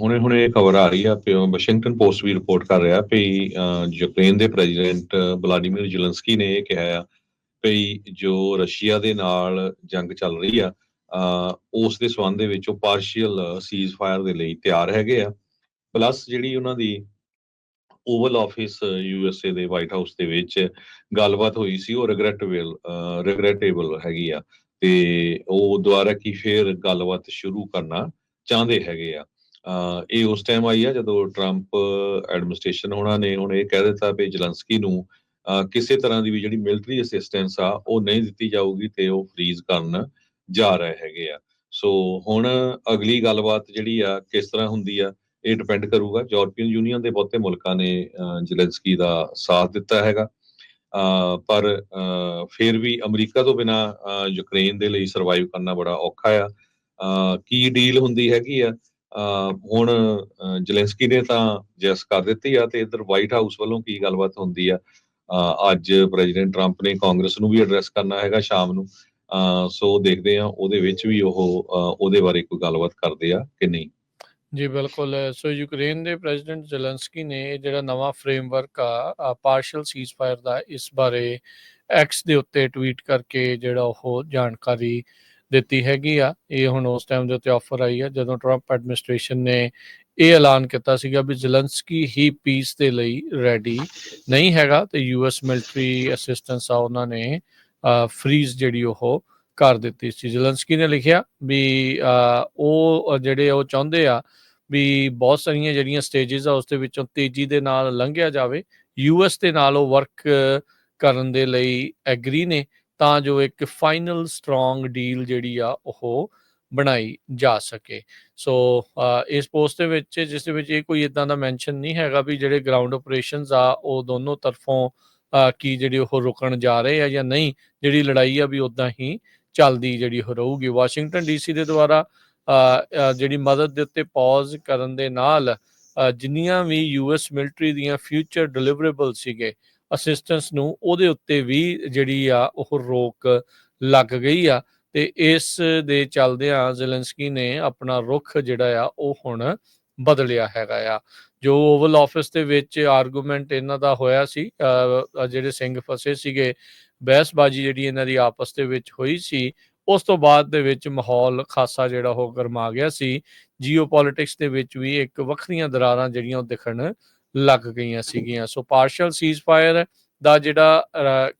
ਹੁਣੇ-ਹੁਣੇ ਖਬਰ ਆ ਰਹੀ ਆ ਕਿ ਵਾਸ਼ਿੰਗਟਨ ਪੋਸਟ ਵੀ ਰਿਪੋਰਟ ਕਰ ਰਿਹਾ ਕਿ ਯੂਕਰੇਨ ਦੇ ਪ੍ਰੈਜ਼ੀਡੈਂਟ ਵਲਾਡੀਮੀਰ ਜ਼ੈਲੈਂਸਕੀ ਨੇ ਇਹ ਕਿਹਾ ਆ ਕਿ ਜੋ ਰਸ਼ੀਆ ਦੇ ਨਾਲ ਜੰਗ ਚੱਲ ਰਹੀ ਆ ਉਸ ਦੇ ਸੰਬੰਧ ਦੇ ਵਿੱਚ ਉਹ ਪਾਰਸ਼ੀਅਲ ਸੀਜ਼ ਦੇ ਲਈ ਤਿਆਰ ਹੈਗੇ ਆ। ਪਲੱਸ ਜਿਹੜੀ ਉਹਨਾਂ ਦੀ ਓਵਲ ਆਫਿਸ ਯੂਐਸਏ ਦੇ ਵਾਈਟ ਹਾਊਸ ਦੇ ਵਿੱਚ ਗੱਲਬਾਤ ਹੋਈ ਸੀ, ਉਹ ਰਿਗਰੈਟੇਬਲ ਰਿਗਰੈਟੇਬਲ ਹੈਗੀ ਆ ਤੇ ਉਹ ਦੁਬਾਰਾ ਕੀ ਫੇਰ ਗੱਲਬਾਤ ਸ਼ੁਰੂ ਕਰਨਾ ਚਾਹੁੰਦੇ ਹੈਗੇ ਆ। ਇਹ ਉਸ ਟਾਈਮ ਆਈ ਆ ਜਦੋਂ ਟਰੰਪ ਐਡਮਿਨਿਸਟ੍ਰੇਸ਼ਨ ਉਹਨਾਂ ਨੇ ਹੁਣ ਇਹ ਕਹਿ ਦਿੱਤਾ ਵੀ ਜਲੰਸਕੀ ਨੂੰ ਅ, ਕਿਸੇ ਤਰ੍ਹਾਂ ਦੀ ਵੀ ਜਿਹੜੀ ਮਿਲਟਰੀ ਅਸਿਸਟੈਂਸ ਆ ਉਹ ਨਹੀਂ ਦਿੱਤੀ ਜਾਊਗੀ ਤੇ ਉਹ ਫ੍ਰੀਜ਼ ਕਰਨ ਜਾ ਰਹੇ ਹੈਗੇ ਆ। ਸੋ ਹੁਣ ਅਗਲੀ ਗੱਲਬਾਤ ਜਿਹੜੀ ਆ ਕਿਸ ਤਰ੍ਹਾਂ ਹੁੰਦੀ ਆ ਇਹ ਡਿਪੈਂਡ ਕਰੂਗਾ। ਯੂਰਪੀਅਨ ਯੂਨੀਅਨ ਦੇ ਬਹੁਤੇ ਮੁਲਕਾਂ ਨੇ ਅ, ਜ਼ੈਲੈਂਸਕੀ ਦਾ ਸਾਥ ਦਿੱਤਾ ਹੈਗਾ। ਅ, ਪਰ ਅ, ਫਿਰ ਵੀ ਅਮਰੀਕਾ ਤੋਂ ਬਿਨਾ ਯੂਕਰੇਨ ਦੇ ਲਈ ਸਰਵਾਈਵ ਕਰਨਾ ਬੜਾ ਔਖਾ ਆ। ਕੀ ਡੀਲ ਹੁੰਦੀ ਹੈਗੀ ਆ? ਹੁਣ ਅ, ਨੇ ਤਾਂ ਜੈਸ ਕਰ ਦਿੱਤੀ ਆ ਤੇ ਇਧਰ ਵਾਈਟ ਹਾਊਸ ਵੱਲੋਂ ਕੀ ਗੱਲਬਾਤ ਹੁੰਦੀ ਆ? ਅੱਜ ਪ੍ਰੈਜ਼ੀਡੈਂਟ ਟਰੰਪ ਨੇ ਕਾਂਗਰਸ ਨੂੰ ਵੀ ਐਡਰੈਸ ਕਰਨਾ ਹੈਗਾ ਸ਼ਾਮ ਨੂੰ। ਸੋ ਦੇਖਦੇ ਆ ਉਹਦੇ ਵਿੱਚ ਵੀ ਉਹ ਉਹਦੇ ਬਾਰੇ ਕੋਈ ਗੱਲਬਾਤ ਕਰਦੇ ਆ ਕਿ ਨਹੀਂ? ਜੀ ਬਿਲਕੁਲ। ਸੋ ਯੂਕਰੇਨ ਦੇ ਪ੍ਰੈਜ਼ੀਡੈਂਟ ਜ਼ੈਲੈਂਸਕੀ ਨੇ ਜਿਹੜਾ ਨਵਾਂ ਫਰੇਮਵਰਕ ਆ ਪਾਰਸ਼ਲ ਸੀਜ਼ਫਾਇਰ ਦਾ ਇਸ ਬਾਰੇ ਐਕਸ ਦੇ ਉੱਤੇ ਟਵੀਟ ਕਰਕੇ ਜਿਹੜਾ ਉਹ ਜਾਣਕਾਰੀ ਦਿੱਤੀ ਹੈਗੀ ਆ। ਇਹ ਹੁਣ ਉਸ ਟਾਈਮ ਦੇ ਉੱਤੇ ਆਫਰ ਆਈ ਆ, ਜਦੋਂ ਟਰੰਪ ਐਡਮਿਨਿਸਟ੍ਰੇਸ਼ਨ ਨੇ ਇਹ ਐਲਾਨ ਕੀਤਾ ਸੀਗਾ ਵੀ ਜ਼ੈਲੈਂਸਕੀ ਹੀ ਪੀਸ ਦੇ ਲਈ ਰੈਡੀ ਨਹੀਂ ਹੈਗਾ ਤੇ ਯੂਐਸ ਮਿਲਟਰੀ ਅਸਿਸਟੈਂਸ ਆ ਉਹਨਾਂ ਨੇ ਫ੍ਰੀਜ਼ ਜਿਹੜੀ ਉਹ ਕਰ ਦਿੱਤੀ ਸੀ। ਜ਼ੈਲੈਂਸਕੀ ਨੇ ਲਿਖਿਆ ਵੀ ਉਹ ਜਿਹੜੇ ਉਹ ਚਾਹੁੰਦੇ ਆ ਵੀ ਬਹੁਤ ਸਾਰੀਆਂ ਜਿਹੜੀਆਂ ਸਟੇजेस ਆ ਉਸ ਦੇ ਵਿੱਚੋਂ ਤੇਜ਼ੀ ਦੇ ਨਾਲ ਲੰਘਿਆ ਜਾਵੇ। ਯੂਐਸ ਦੇ ਨਾਲ ਉਹ ਵਰਕ ਕਰਨ ਦੇ ਲਈ ਐਗਰੀ ਨੇ। ਤਾਂ ਜੋ ਇੱਕ ਫਾਈਨਲ ਸਟਰੋਂਗ ਡੀਲ ਜਿਹੜੀ ਆ ਉਹ ਬਣਾਈ ਜਾ ਸਕੇ। ਸੋ ਇਸ ਪੋਸਟ ਦੇ ਵਿੱਚ, ਜਿਸ ਦੇ ਵਿੱਚ ਇਹ ਕੋਈ ਇਦਾਂ ਦਾ ਮੈਂਸ਼ਨ ਨਹੀਂ ਹੈਗਾ ਵੀ ਜਿਹੜੇ ਗਰਾਊਂਡ ਆਪਰੇਸ਼ਨਸ ਆ, ਉਹ ਦੋਨੋਂ ਤਰਫੋਂ ਕੀ ਜਿਹੜੇ ਉਹ ਰੁਕਣ ਜਾ ਰਹੇ ਆ ਜਾਂ ਨਹੀਂ, ਜਿਹੜੀ ਲੜਾਈ ਆ ਵੀ ਉਦਾਂ ਹੀ ਚੱਲਦੀ ਜਿਹੜੀ ਉਹ ਰਹੂਗੀ। ਵਾਸ਼ਿੰਗਟਨ ਡੀਸੀ ਦੇ ਦੁਆਰਾ ਜਿਹੜੀ ਮਦਦ ਦੇ ਉੱਤੇ ਪੌਜ਼ ਕਰਨ ਦੇ ਨਾਲ ਜਿੰਨੀਆਂ ਵੀ ਯੂਐਸ ਮਿਲਟਰੀ ਦੀਆਂ ਫਿਊਚਰ ਡਿਲੀਵਰੇਬਲ ਸੀਗੇ ਅਸਿਸਟੈਂਸ ਨੂੰ ਉਹਦੇ ਉੱਤੇ ਵੀ ਜਿਹੜੀ ਆ ਉਹ ਰੋਕ ਲੱਗ ਗਈ ਆ ਤੇ ਇਸ ਦੇ ਚੱਲਦਿਆਂ ਜ਼ੈਲੈਂਸਕੀ ਨੇ ਆਪਣਾ ਰੁਖ ਜਿਹੜਾ ਆ ਉਹ ਹੁਣ ਬਦਲਿਆ ਹੈਗਾ ਆ। ਜੋ ਓਵਲ ਆਫਿਸ ਦੇ ਵਿੱਚ ਆਰਗੂਮੈਂਟ ਇਹਨਾਂ ਦਾ ਹੋਇਆ ਸੀ ਅ, ਜਿਹੜੇ ਸਿੰਘ ਫਸੇ ਸੀਗੇ ਬਹਿਸਬਾਜ਼ੀ ਜਿਹੜੀ ਇਹਨਾਂ ਦੀ ਆਪਸ ਦੇ ਵਿੱਚ ਹੋਈ ਸੀ ਉਸ ਤੋਂ ਬਾਅਦ ਦੇ ਵਿੱਚ ਮਾਹੌਲ ਖਾਸਾ ਜਿਹੜਾ ਉਹ ਗਰਮਾ ਗਿਆ ਸੀ। ਜੀਓਪੋਲਿਟਿਕਸ ਦੇ ਵਿੱਚ ਵੀ ਇੱਕ ਵੱਖਰੀਆਂ ਦਰਾਰਾਂ ਜਿਹੜੀਆਂ ਉਹ ਦਿਖਣ ਲੱਗ ਗਈਆਂ ਸੀਗੀਆਂ। ਸੋ ਪਾਰਸ਼ਲ ਸੀਜ਼ ਫਾਇਰ ਦਾ ਜਿਹੜਾ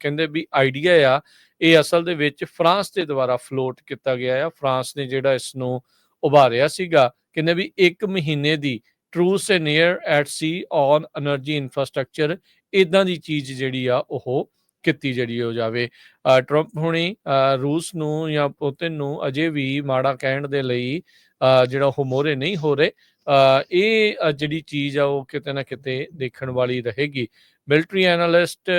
ਕਹਿੰਦੇ ਵੀ ਆਈਡੀਆ ਆ, ਇਹ ਅਸਲ ਦੇ ਵਿੱਚ ਫਰਾਂਸ ਦੇ ਦੁਆਰਾ ਫਲੋਟ ਕੀਤਾ ਗਿਆ ਆ। ਫਰਾਂਸ ਨੇ ਜਿਹੜਾ ਇਸ ਨੂੰ ਉਭਾਰਿਆ ਸੀਗਾ, ਕਹਿੰਦੇ ਵੀ ਇੱਕ ਮਹੀਨੇ ਦੀ truce near at sea on energy infrastructure ਇਦਾਂ ਦੀ ਚੀਜ਼ ਜਿਹੜੀ ਆ, ਉਹ ਕੀਤੀ ਜਿਹੜੀ ਹੋ ਜਾਵੇ। ਟਰੰਪ ਹੁਣੀ ਅ, ਰੂਸ ਨੂੰ ਜਾਂ ਪੁਤਿਨ ਨੂੰ ਅਜੇ ਵੀ ਮਾੜਾ ਕਹਿਣ ਦੇ ਲਈ ਅ, ਜਿਹੜਾ ਉਹ ਮੋਹਰੇ ਨਹੀਂ ਹੋ ਰਹੇ। ਇਹ ਜਿਹੜੀ ਚੀਜ਼ ਆ ਉਹ ਕਿਤੇ ਨਾ ਕਿਤੇ ਦੇਖਣ ਵਾਲੀ ਰਹੇਗੀ। ਮਿਲਟਰੀ ਐਨਾਲਿਸਟ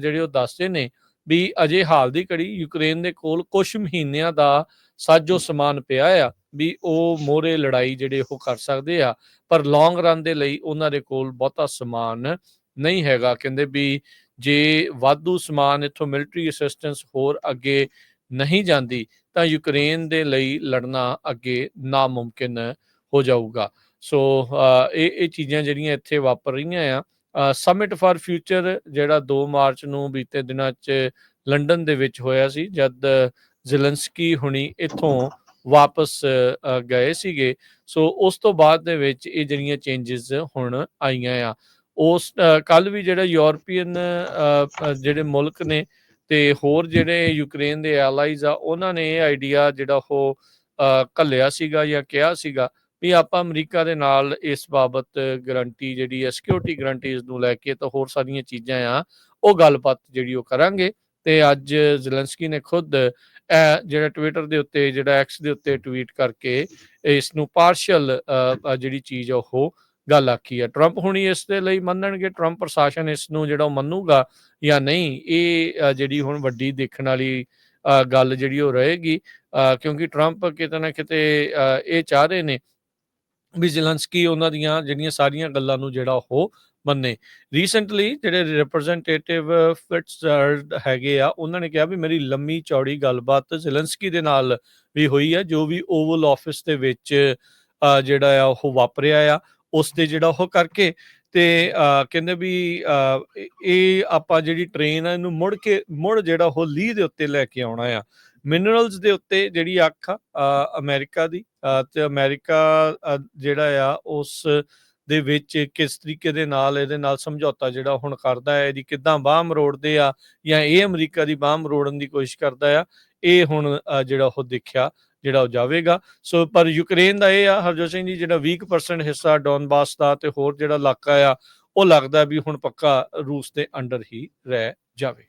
ਜਿਹੜੇ ਉਹ ਦੱਸਦੇ ਨੇ ਵੀ ਅਜੇ ਹਾਲ ਦੀ ਘੜੀ ਯੂਕਰੇਨ ਦੇ ਕੋਲ ਕੁਝ ਮਹੀਨਿਆਂ ਦਾ ਸਾਜੋ ਸਮਾਨ ਪਿਆ ਆ ਵੀ ਉਹ ਮੋਹਰੇ ਲੜਾਈ ਜਿਹੜੇ ਉਹ ਕਰ ਸਕਦੇ ਆ ਪਰ ਲੌਂਗ ਰਨ ਦੇ ਲਈ ਉਹਨਾਂ ਦੇ ਕੋਲ ਬਹੁਤਾ ਸਮਾਨ ਨਹੀਂ ਹੈਗਾ। ਕਹਿੰਦੇ ਵੀ ਜੇ ਵਾਧੂ ਸਮਾਨ ਇਥੋਂ ਮਿਲਟਰੀ ਅਸਿਸਟੈਂਸ ਹੋਰ ਅੱਗੇ ਨਹੀਂ ਜਾਂਦੀ, ਤਾਂ ਯੂਕਰੇਨ ਦੇ ਲਈ ਲੜਨਾ ਅੱਗੇ ਨਾਮੁਮਕਿਨ ਹੋ ਜਾਊਗਾ। ਸੋ ਇਹ ਇਹ ਚੀਜ਼ਾਂ ਜਿਹੜੀਆਂ ਇੱਥੇ ਵਾਪਰ ਰਹੀਆਂ ਆ ਸਮਿਟ ਫਾਰ ਫਿਊਚਰ ਜਿਹੜਾ 2 ਮਾਰਚ ਨੂੰ ਬੀਤੇ ਦਿਨਾਂ 'ਚ ਲੰਡਨ ਦੇ ਵਿੱਚ ਹੋਇਆ ਸੀ, ਜਦ ਜ਼ੈਲੈਂਸਕੀ ਹੁਣੀ ਇੱਥੋਂ ਵਾਪਸ ਗਏ ਸੀਗੇ। ਸੋ ਉਸ ਤੋਂ ਬਾਅਦ ਦੇ ਵਿੱਚ ਇਹ ਜਿਹੜੀਆਂ ਚੇਂਜਸ ਹੁਣ ਆਈਆਂ ਆ। ਉਸ ਕੱਲ ਵੀ ਜਿਹੜਾ ਯੂਰਪੀਅਨ ਜਿਹੜੇ ਮੁਲਕ ਨੇ ਤੇ ਹੋਰ ਜਿਹੜੇ ਯੂਕਰੇਨ ਦੇ ਐਲਾਈਜ਼ ਆ ਉਹਨਾਂ ਨੇ ਇਹ ਆਈਡੀਆ ਜਿਹੜਾ ਉਹ ਅ, ਘੱਲਿਆ ਸੀਗਾ ਜਾਂ ਕਿਹਾ ਸੀਗਾ ਵੀ ਆਪਾਂ ਅਮਰੀਕਾ ਦੇ ਨਾਲ ਇਸ ਬਾਬਤ ਗਰੰਟੀ ਜਿਹੜੀ ਹੈ ਸਿਕਿਉਰਿਟੀ ਗਰੰਟੀਜ਼ ਨੂੰ ਲੈ ਕੇ ਤਾਂ ਹੋਰ ਸਾਰੀਆਂ ਚੀਜ਼ਾਂ ਆ ਉਹ ਗੱਲਬਾਤ ਜਿਹੜੀ ਉਹ ਕਰਾਂਗੇ ਤੇ ਅੱਜ ਜ਼ੈਲੈਂਸਕੀ ਨੇ ਖੁਦ ਇਹ ਜਿਹੜਾ ਟਵਿੱਟਰ ਦੇ ਉੱਤੇ ਜਿਹੜਾ ਐਕਸ ਦੇ ਉੱਤੇ ਟਵੀਟ ਕਰਕੇ ਇਸ ਨੂੰ ਪਾਰਸ਼ਲ ਜਿਹੜੀ ਚੀਜ਼ ਆ ਉਹ ਗੱਲ ਆਖੀ ਹੈ। ਟਰੰਪ ਹੁਣੀ ਇਸ ਦੇ ਲਈ ਮੰਨਣਗੇ। ਟਰੰਪ ਪ੍ਰਸ਼ਾਸਨ ਇਸ ਨੂੰ ਜਿਹੜਾ ਉਹ ਮੰਨੂਗਾ ਜਾਂ ਨਹੀਂ, ਇਹ ਜਿਹੜੀ ਹੁਣ ਵੱਡੀ ਦੇਖਣ ਵਾਲੀ ਗੱਲ ਜਿਹੜੀ ਉਹ ਰਹੇਗੀ ਕਿਉਂਕਿ ਟਰੰਪ ਕਿਤੇ ਨਾ ਕਿਤੇ ਇਹ ਚਾਹ ਰਹੇ ਨੇ ਵੀ ਜ਼ੈਲੈਂਸਕੀ ਉਹਨਾਂ ਦੀਆਂ ਜਿਹੜੀਆਂ ਸਾਰੀਆਂ ਗੱਲਾਂ ਨੂੰ ਜਿਹੜਾ ਉਹ ਮੰਨੇ। ਰੀਸੈਂਟਲੀ ਜਿਹੜੇ ਰਿਪਰੈਜ਼ੈਂਟੇਟਿਵ ਫਿਟਜ਼ਰਡ ਹੈਗੇ ਆ, ਉਹਨਾਂ ਨੇ ਕਿਹਾ ਵੀ ਮੇਰੀ ਲੰਮੀ ਚੌੜੀ ਗੱਲਬਾਤ ਜ਼ੈਲੈਂਸਕੀ ਦੇ ਨਾਲ ਵੀ ਹੋਈ ਹੈ ਜੋ ਵੀ ਓਵਲ ਆਫਿਸ ਦੇ ਵਿੱਚ ਜਿਹੜਾ ਆ ਉਹ ਵਾਪਰਿਆ ਆ। ਉਸ ਤੇ ਜਿਹੜਾ ਉਹ ਕਰਕੇ ਤੇ ਅ, ਕਹਿੰਦੇ ਵੀ ਇਹ- ਆਪਾਂ ਜਿਹੜੀ ਟ੍ਰੇਨ ਆ ਇਹਨੂੰ ਮੁੜ ਕੇ ਮੁੜ ਜਿਹੜਾ ਉਹ ਲੀਹ ਦੇ ਉੱਤੇ ਲੈ ਕੇ ਆਉਣਾ ਆ। ਮਿਨਰਲਸ ਦੇ ਉੱਤੇ ਜਿਹੜੀ ਅੱਖ ਆ ਅ, ਅਮਰੀਕਾ ਦੀ ਅ, ਤੇ ਅਮਰੀਕਾ ਜਿਹੜਾ ਆ ਉਸ ਦੇ ਵਿੱਚ ਕਿਸ ਤਰੀਕੇ ਦੇ ਨਾਲ ਇਹਦੇ ਨਾਲ ਸਮਝੌਤਾ ਜਿਹੜਾ ਹੁਣ ਕਰਦਾ ਹੈ ਇਹਦੀ ਕਿੱਦਾਂ ਬਾਹ ਮਰੋੜਦੇ ਆ ਜਾਂ ਇਹ ਅਮਰੀਕਾ ਦੀ ਬਾਹ ਮਰੋੜਨ ਦੀ ਕੋਸ਼ਿਸ਼ ਕਰਦਾ ਆ ਇਹ ਹੁਣ ਅ, ਜਿਹੜਾ ਉਹ ਦੇਖਿਆ। ਜਿਹੜਾ ਉਹ ਜਾਵੇਗਾ। ਸੋ, ਪਰ ਯੂਕਰੇਨ ਦਾ ਇਹ ਆ, ਹਰਜੋਤ ਸਿੰਘ ਜੀ, ਜਿਹੜਾ 20% ਹਿੱਸਾ ਡੋਨਬਾਸ ਦਾ ਤੇ ਹੋਰ ਜਿਹੜਾ ਇਲਾਕਾ ਆ, ਉਹ ਲੱਗਦਾ ਵੀ ਹੁਣ ਪੱਕਾ ਰੂਸ ਦੇ ਅੰਡਰ ਹੀ ਰਹਿ ਜਾਵੇ।